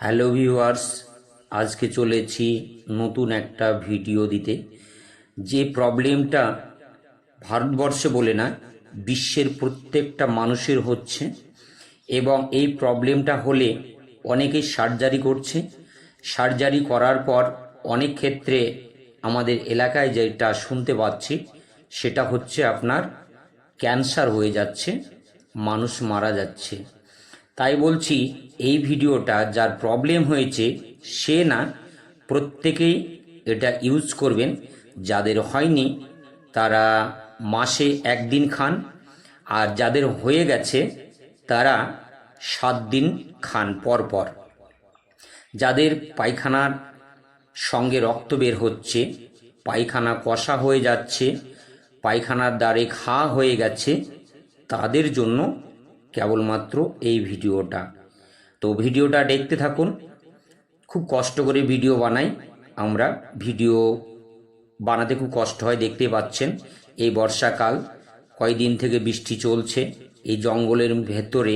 Hello viewers, আজকে চলেছি নতুন একটা ভিডিও দিতে। যে প্রবলেমটা ভারতবর্ষে বলে না, বিশ্বের প্রত্যেকটা মানুষের হচ্ছে। এবং এই প্রবলেমটা হলে অনেকেই সার্জারি করছে। সার্জারি করার পর অনেক ক্ষেত্রে আমাদের এলাকায় যেটা শুনতে পাচ্ছি, সেটা হচ্ছে আপনার ক্যান্সার হয়ে যাচ্ছে, মানুষ মারা যাচ্ছে। তাই বলছি, এই ভিডিওটা যার প্রবলেম হয়েছে, সে না, প্রত্যেকেই এটা ইউজ করবেন। যাদের হয়নি, তারা মাসে একদিন খান। আর যাদের হয়ে গেছে, তারা সাত দিন খান পর পর। যাদের পায়খানার সঙ্গে রক্ত বের হচ্ছে, পায়খানা কষা হয়ে যাচ্ছে, পায়খানার দ্বারে ঘা হয়ে গেছে, তাদের জন্য কেবলমাত্র এই ভিডিওটা। তো ভিডিওটা দেখতে থাকুন। খুব কষ্ট করে ভিডিও বানাই। আমরা ভিডিও বানাতে খুব কষ্ট হয় দেখতে পাচ্ছেন। এই বর্ষাকাল, কয়দিন থেকে বৃষ্টি চলছে। এই জঙ্গলের ভেতরে,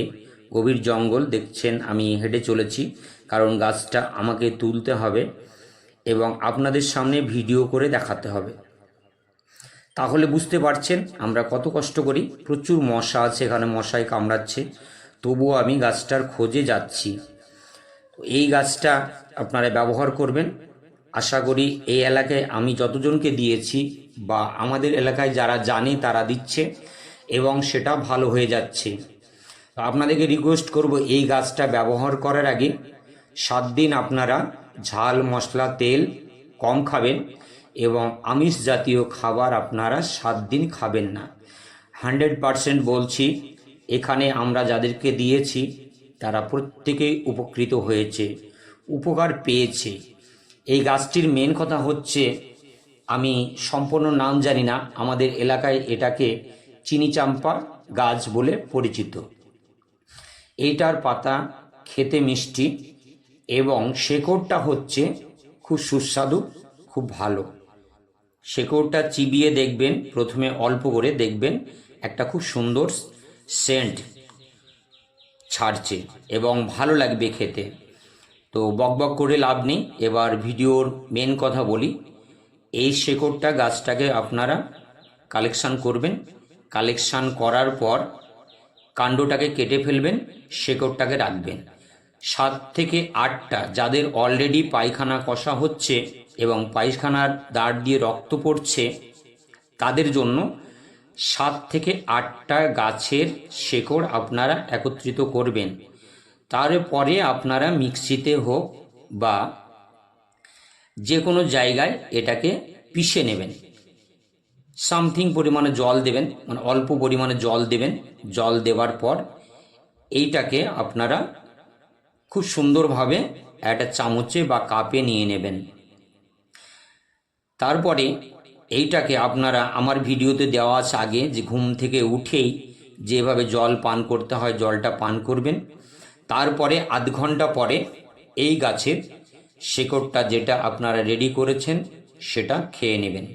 গভীর জঙ্গল, দেখছেন আমি হেঁটে চলেছি। কারণ গাছটা আমাকে তুলতে হবে এবং আপনাদের সামনে ভিডিও করে দেখাতে হবে। তাহলে বুঝতে পারছেন, আমরা কত কষ্ট করি। প্রচুর মশা আছে এখানে মশায় কামড়াচ্ছে। তবুও আমি গাছটার খোঁজে যাচ্ছি। এই গাছটা আপনারা ব্যবহার করবেন। আশা করি এই এলাকায় আমি যতজনকে দিয়েছি বা আমাদের এলাকায় যারা জানে তারা দিচ্ছে এবং সেটা ভালো হয়ে যাচ্ছে। আপনাদেরকে রিকোয়েস্ট করব, এই গাছটা ব্যবহার করার আগে সাত দিন আপনারা ঝাল, মশলা, তেল কম খাবেন। এবং আমিষ জাতীয় খাবার আপনারা সাত দিন খাবেন না। হান্ড্রেড পারসেন্ট বলছি, এখানে আমরা যাদেরকে দিয়েছি, তারা প্রত্যেকেই উপকৃত হয়েছে, উপকার পেয়েছে। এই গাছটির মেন কথা হচ্ছে, আমি সম্পূর্ণ নাম জানি না, আমাদের এলাকায় এটাকে চিনিচাম্পা গাছ বলে পরিচিত। এইটার পাতা খেতে মিষ্টি এবং শেকড়টা হচ্ছে খুব সুস্বাদু, খুব ভালো। শেকড়টা চিবিয়ে দেখবেন, প্রথমে অল্প করে দেখবেন, একটা খুব সুন্দর সেন্ট ছাড়ছে এবং ভালো লাগবে খেতে। তো বকবক করে লাভ নেই। এবার ভিডিওর মেন কথা বলি। এই শেকড়টা গাছটাকে আপনারা কালেকশান করবেন। কালেকশান করার পর কাণ্ডটাকে কেটে ফেলবেন, শেকড়টাকে রাখবেন। সাত থেকে আটটা যাদের অলরেডি পায়খানা কষা হচ্ছে এবং পায়খানার দাঁড় দিয়ে রক্ত পড়ছে, তাদের জন্য সাত থেকে আটটা গাছের শেকড় আপনারা একত্রিত করবেন। তারপরে আপনারা মিক্সিতে হোক বা যে কোনো জায়গায় এটাকে পিষে নেবেন। সামথিং পরিমাণে জল দেবেন মানে অল্প পরিমাণে জল দেবেন। জল দেওয়ার পর এইটাকে আপনারা খুব সুন্দরভাবে একটা চামচে বা কাপে নিয়ে নেবেন। তারপরে এইটাকে আপনারা, আমার ভিডিওতে দেওয়া আছে আগে যে ঘুম থেকে উঠেই যেভাবে জল পান করতে হয়, জলটা পান করবেন। তারপরে আধ ঘণ্টা পরে এই গাছের শেকড়টা যেটা আপনারা রেডি করেছেন, সেটা খেয়ে নেবেন।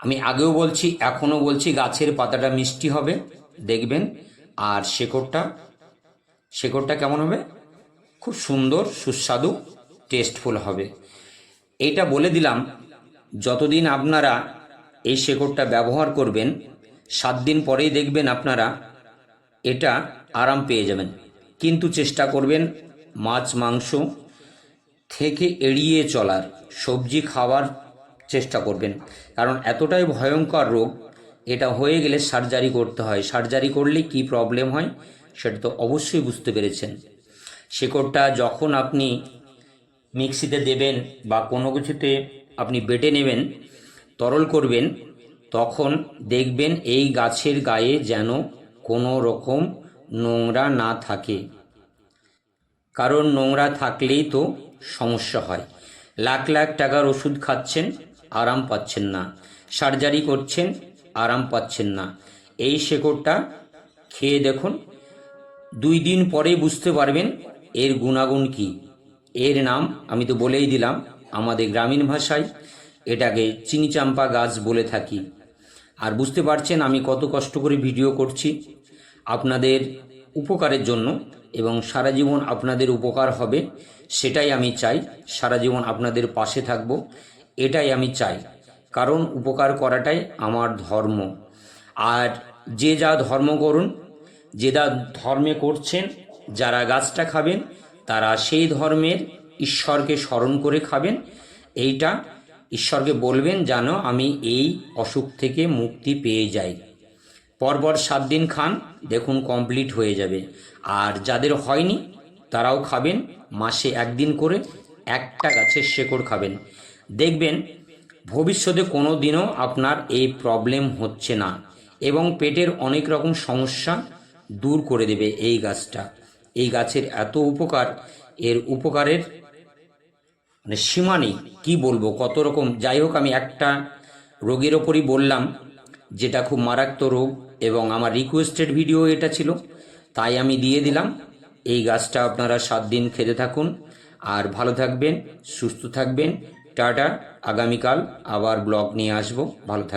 আমি আগেও বলছি, এখনও বলছি, গাছের পাতাটা মিষ্টি হবে, দেখবেন। আর শেকড়টা শেকড়টা কেমন হবে? খুব সুন্দর, সুস্বাদু টেস্টফুল হবে। এইটা বলে দিলাম, যতদিন আপনারা এই শেকড়টা ব্যবহার করবেন, সাত দিন পরেই দেখবেন আপনারা এটা আরাম পেয়ে যাবেন। কিন্তু চেষ্টা করবেন মাছ, মাংস থেকে এড়িয়ে চলার, সবজি খাওয়ার চেষ্টা করবেন। কারণ এতটাই ভয়ঙ্কর রোগ, এটা হয়ে গেলে সার্জারি করতে হয়। সার্জারি করলে কি প্রবলেম হয়? সেটা তো অবশ্যই বুঝতে পেরেছেন। শেকড়টা যখন আপনি মিক্সিতে দেবেন বা কোনো কিছুতে আপনি বেটে নেবেন, তরল করবেন, তখন দেখবেন এই গাছের গায়ে যেন কোনো রকম নোংরা না থাকে। কারণ নোংরা থাকলেই তো সমস্যা হয়। লাখ লাখ টাকার ওষুধ খাচ্ছেন, আরাম পাচ্ছেন না। সার্জারি করছেন, আরাম পাচ্ছেন না। এই শেকড়টা খেয়ে দেখুন দুই দিন পরে বুঝতে পারবেন এর গুণাগুণ কি। এর নাম আমি তো বলেই দিলাম, আমাদের গ্রামীণ ভাষায় এটাকে চিনি চাম্পা গাছ বলে থাকি। আর বুঝতে পারছেন আমি কত কষ্ট করে ভিডিও করছি। আপনাদের উপকারের জন্য এবং সারা জীবন আপনাদের উপকার হবে, সেটাই আমি চাই। সারা জীবন আপনাদের পাশে থাকব, এটাই আমি চাই। কারণ উপকার করাটাই আমার ধর্ম। আর যে যা ধর্ম করুন যা ধর্মে করছেন, যারা গাছটা খাবেন, তারা সেই ধর্মের ঈশ্বরকে স্মরণ করে খাবেন। এইটা ঈশ্বরকে বলবেন যেন আমি এই অসুখ থেকে মুক্তি পেয়ে যাই। পরপর সাত দিন খান, দেখুন কমপ্লিট হয়ে যাবে। আর যাদের হয়নি, তারাও খাবেন, মাসে একদিন করে একটা গাছের শেকড় খাবেন। দেখবেন, ভবিষ্যতে কোনো দিনও আপনার এই প্রবলেম হচ্ছে না। এবং পেটের অনেক রকম সমস্যা দূর করে দেবে এই গাছটা। এই গাছের এত উপকার, এর উপকারের মানে সীমা নেই, কী বলব? কত রকম, যাই হোক, আমি একটা রোগের ওপরই বললাম, যেটা খুব মারাত্মক রোগ এবং আমার রিকোয়েস্টেড ভিডিও এটা ছিল, তাই আমি দিয়ে দিলাম। এই গাছটা আপনারা সাত দিন খেতে থাকুন, আর ভালো থাকবেন, সুস্থ থাকবেন। টাটা, আগামীকাল আবার ব্লগ নিয়ে আসব। ভালো থাকবেন